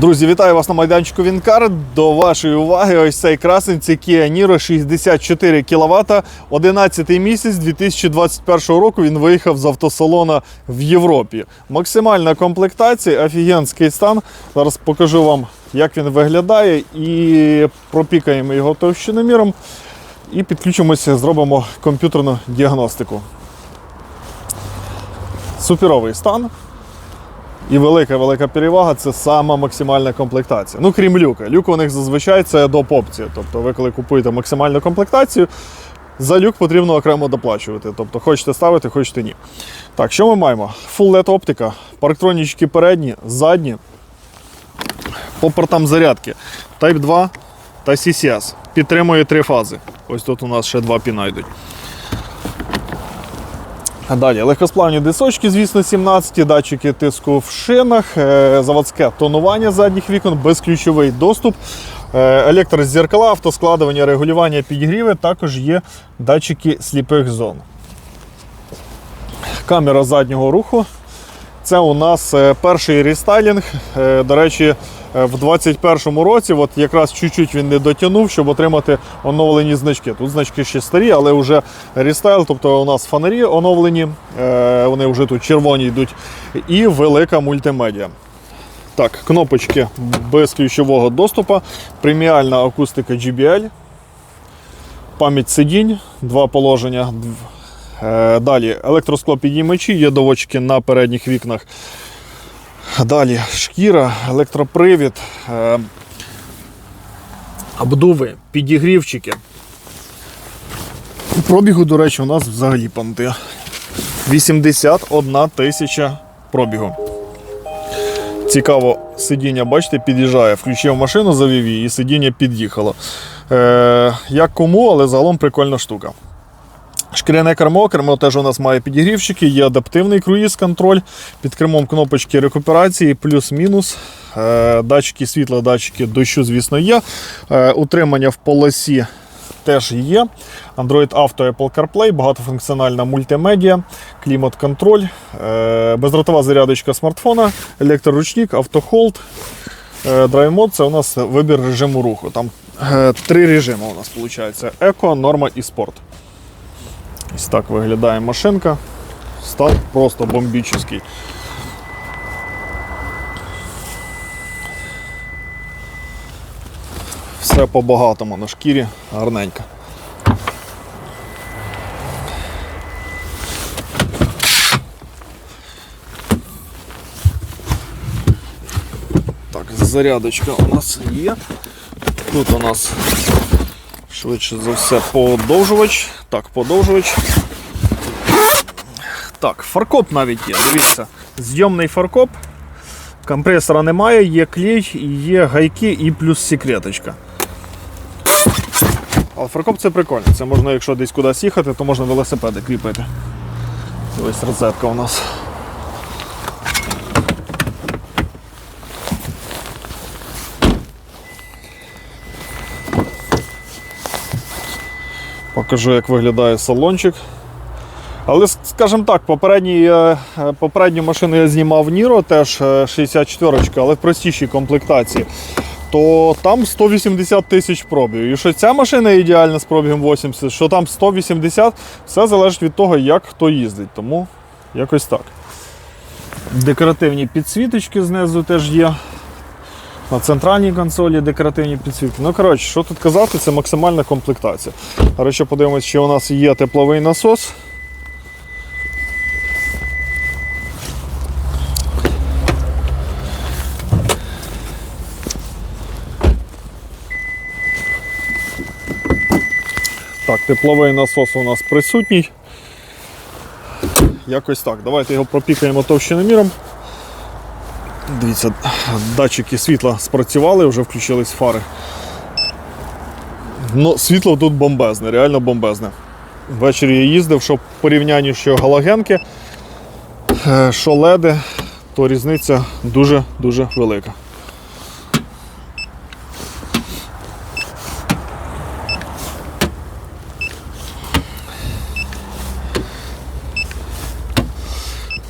Друзі, вітаю вас на майданчику Вінкар. До вашої уваги ось цей красень це Kia Niro 64 кВт. 11 місяць 2021 року він виїхав з автосалона в Європі. Максимальна комплектація, офігенський стан. Зараз покажу вам, як він виглядає, і пропікаємо його товщиноміром. І підключимося, зробимо комп'ютерну діагностику. Суперовий стан. І велика-велика перевага це сама максимальна комплектація. Ну, крім люка. Люк у них зазвичай це доп. опція. Тобто ви коли купуєте максимальну комплектацію, за люк потрібно окремо доплачувати. Тобто хочете ставити, хочете ні. Так, що ми маємо? Full LED оптика, парктронічки передні, задні. По портам зарядки. Type 2 та CCS. Підтримує три фази. Ось тут у нас ще два піна йдуть. Далі легкосплавні дисочки, звісно, 17, датчики тиску в шинах, е, заводське тонування задніх вікон, безключовий доступ, е, електрозеркала, автоскладування, регулювання підігріви, також є датчики сліпих зон. Камера заднього руху. Це у нас е, перший рестайлінг. До речі, в 2021 році, от якраз чуть-чуть він не дотягнув, щоб отримати оновлені значки. Тут значки ще старі, але вже рестайл, тобто у нас фонарі оновлені, е, вони вже тут червоні йдуть, і велика мультимедіа. Так, кнопочки без ключового доступу, преміальна акустика GBL, пам'ять сидінь, два положення. Е, Далі електросклопідіймачі, є доводчики на передніх вікнах. Далі шкіра, електропривід, е, обдуви, підігрівчики. Пробігу, до речі, у нас взагалі панти. 81 тисяча пробігу. Цікаво, сидіння, бачите, під'їжджає. Включив машину, завів її і сидіння під'їхало. Е, як кому, але загалом прикольна штука. Шкіряне кермо, кермо теж у нас має підігрівчики, є адаптивний круїз-контроль, під кермом кнопочки рекуперації, плюс-мінус. Е, Датчики світла, датчики дощу, звісно, є. Е, Утримання в полосі теж є. Android Auto, Apple CarPlay, багатофункціональна мультимедіа, клімат-контроль, е, бездротова зарядочка смартфона, електроручник, автохолд. Mode це у нас вибір режиму руху. Там три режими у нас виходить: еко, норма і спорт. Ось так виглядає машинка. Стан просто бомбічний. Все по-багатому на шкірі, гарненько. Так, зарядочка у нас є. Тут у нас Швидше за все, подовжувач. Так, подовжувач. Так, фаркоп навіть є. Дивіться, зйомний фаркоп. Компресора немає, є клей, є гайки і плюс секреточка. Але фаркоп це прикольно. Це можна, якщо десь кудись їхати, то можна велосипеди кріпити. Ось розетка у нас. Покажу, як виглядає салончик. Але, скажімо так, е, е, попередню машину я знімав Ніро, теж е, 64 але в простішій комплектації. То там 180 тисяч пробігів. І що ця машина ідеальна з пробігом 80, що там 180, все залежить від того, як хто їздить. Тому якось так. Декоративні підсвіточки знизу теж є. На центральній консолі декоративні підсвітки. Ну, коротше, що тут казати, це максимальна комплектація. Речі, подивимось, чи у нас є тепловий насос. Так, тепловий насос у нас присутній. Якось так. Давайте його пропікаємо товщиноміром. Дивіться, датчики світла спрацювали, вже включились фари. Ну, Світло тут бомбезне, реально бомбезне. Ввечері я їздив, що в порівнянні що галогенки, е, що леди, то різниця дуже-дуже велика.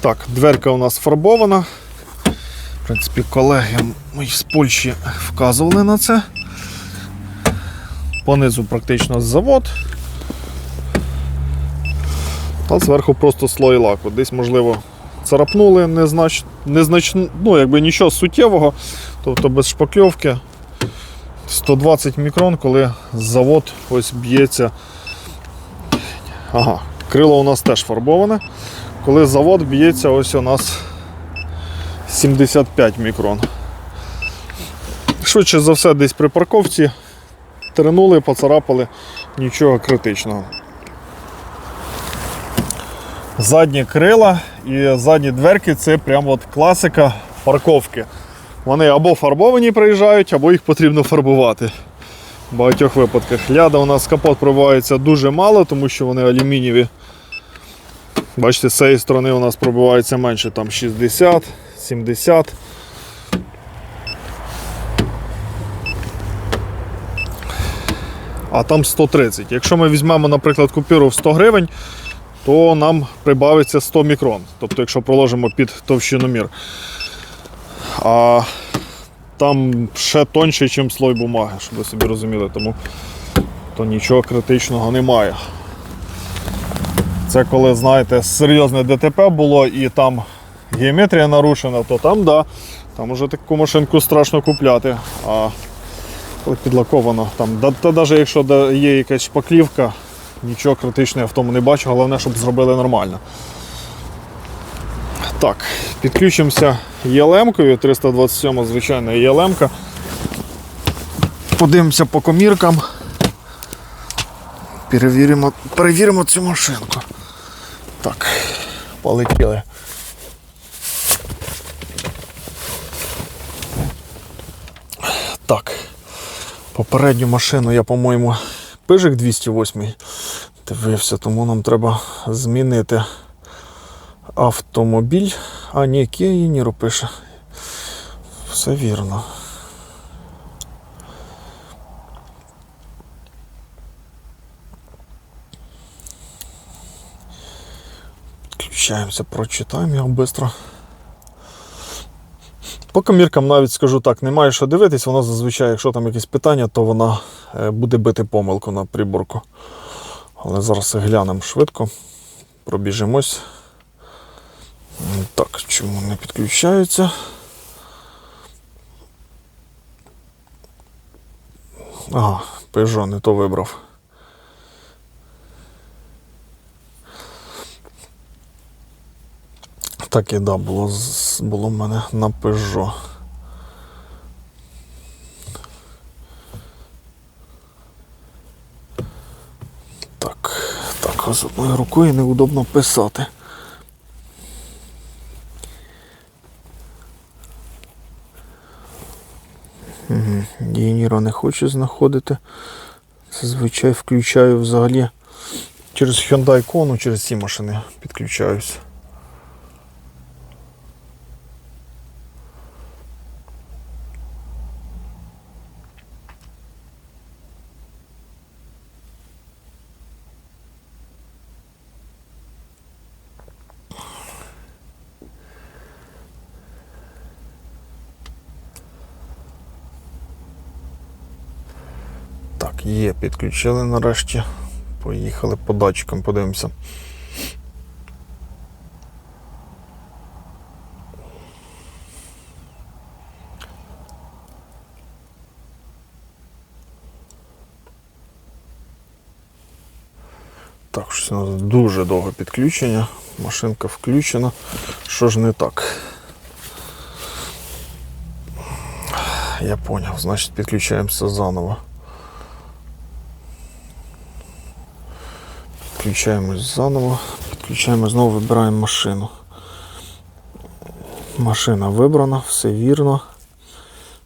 Так, дверка у нас фарбована. В принципі, колеги мої з Польщі вказували на це. Понизу практично завод. Та зверху просто слой лаку. Десь, можливо, царапнули незнач... незнач... ну, якби нічого суттєвого, тобто без шпакльовки. 120 мікрон, коли завод ось б'ється. Ага, крило у нас теж фарбоване. Коли завод б'ється, ось у нас 75 мікрон. Швидше за все, десь при парковці тернули, поцарапали, нічого критичного. Задні крила і задні дверки це прям от класика парковки. Вони або фарбовані приїжджають, або їх потрібно фарбувати. В багатьох випадках. Ляда у нас капот пробивається дуже мало, тому що вони алюмінієві. Бачите, з цієї сторони у нас пробивається менше, там 60, 70. А там 130. Якщо ми візьмемо, наприклад, купюру в 100 гривень, то нам прибавиться 100 мікрон. Тобто, якщо проложимо під товщиномір. А там ще тоньше, ніж слой бумаги, щоб ви собі розуміли, тому то нічого критичного немає. Це коли, знаєте, серйозне ДТП було і там геометрія нарушена, то там да, там уже таку машинку страшно купляти. А підлаковано, там, та навіть якщо є якась шпаклівка, нічого критичного я в тому не бачу, головне, щоб зробили нормально. Так, підключимося ЄЛМ-кою, 327 звичайна ЄЛМ-ка. Подивимося по коміркам. Перевіримо, перевіримо цю машинку. Так, полетіли. Так. Попередню машину я, по-моєму, пижик 208 дивився, тому нам треба змінити автомобіль. А, ні, Kia Єніру пише. Все вірно. Підключаємося, прочитаємо його швидко. По коміркам навіть скажу так, немає що дивитись, вона зазвичай, якщо там якісь питання, то вона е, буде бити помилку на приборку. Але зараз глянемо швидко, пробіжимось. Так, чому не підключається? Ага, Peugeot не то вибрав. Так і да, було, з- було в мене на Peugeot. Так, так, ось одною рукою неудобно писати. Угу. Дініро не хоче знаходити. Зазвичай включаю взагалі через Hyundai Kona, через ці машини підключаюсь. Так, є, підключили нарешті. Поїхали по датчикам, подивимося. Так, щось у нас дуже довге підключення. Машинка включена. Що ж не так? Я поняв, значить підключаємося заново. Підключаємось заново, підключаємо знову, вибираємо машину. Машина вибрана, все вірно.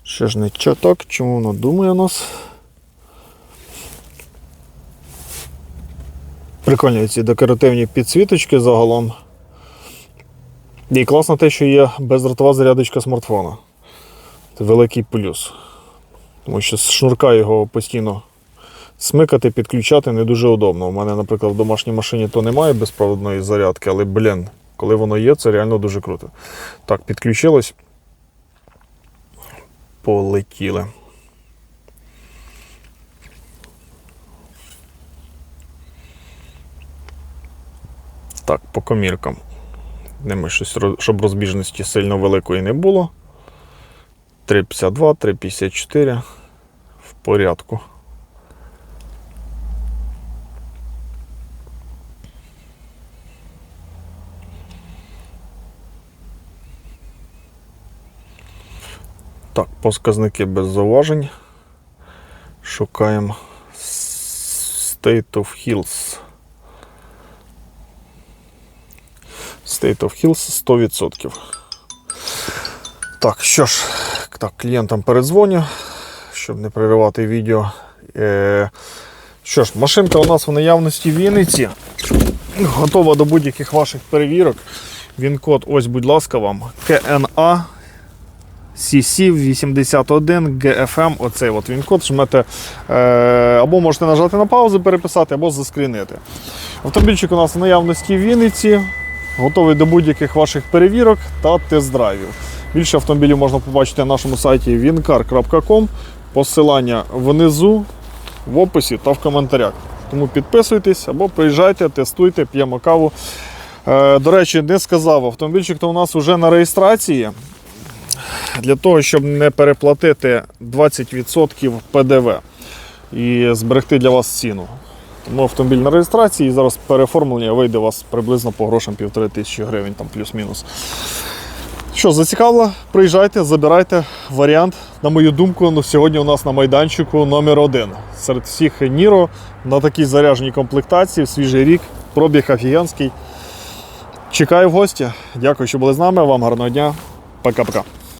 Ще ж не чо так, чому воно думає у нас. Прикольні ці декоративні підсвіточки загалом. І класно те, що є бездротова зарядочка смартфона. Це великий плюс. Тому що з шнурка його постійно смикати, підключати не дуже удобно. У мене, наприклад, в домашній машині то немає безпроводної зарядки, але, блін, коли воно є, це реально дуже круто. Так, підключилось. полетіли. Так, по коміркам. Ними щось, щоб розбіжності сильно великої не було. 3,52, 3,54 в порядку. Так, показники без зауважень. Шукаємо State of Hills. State of Hills 100%. Так, що ж, так, клієнтам передзвоню, щоб не переривати відео. Е, що ж, машинка у нас в наявності в Вінниці. Готова до будь-яких ваших перевірок. Він код, ось, будь ласка, вам. КНА CC 81 GFM. Оцей от він код. Жмете, е, або можете нажати на паузу, переписати, або заскрінити. Автомобільчик у нас в наявності в Вінниці. Готовий до будь-яких ваших перевірок та тест-драйвів. Більше автомобілів можна побачити на нашому сайті wincar.com. Посилання внизу, в описі та в коментарях. Тому підписуйтесь або приїжджайте, тестуйте, п'ємо каву. Е, до речі, не сказав, автомобільчик то у нас вже на реєстрації. Для того, щоб не переплатити 20% ПДВ і зберегти для вас ціну. Тому автомобіль на реєстрації і зараз переоформлення вийде у вас приблизно по грошам півтори тисячі гривень, там плюс-мінус. Що, зацікавило? Приїжджайте, забирайте варіант. На мою думку, ну, сьогодні у нас на майданчику номер один. Серед всіх Ніро на такій заряженій комплектації, в свіжий рік, пробіг офігенський. Чекаю в гості. Дякую, що були з нами. Вам гарного дня. Пока-пока.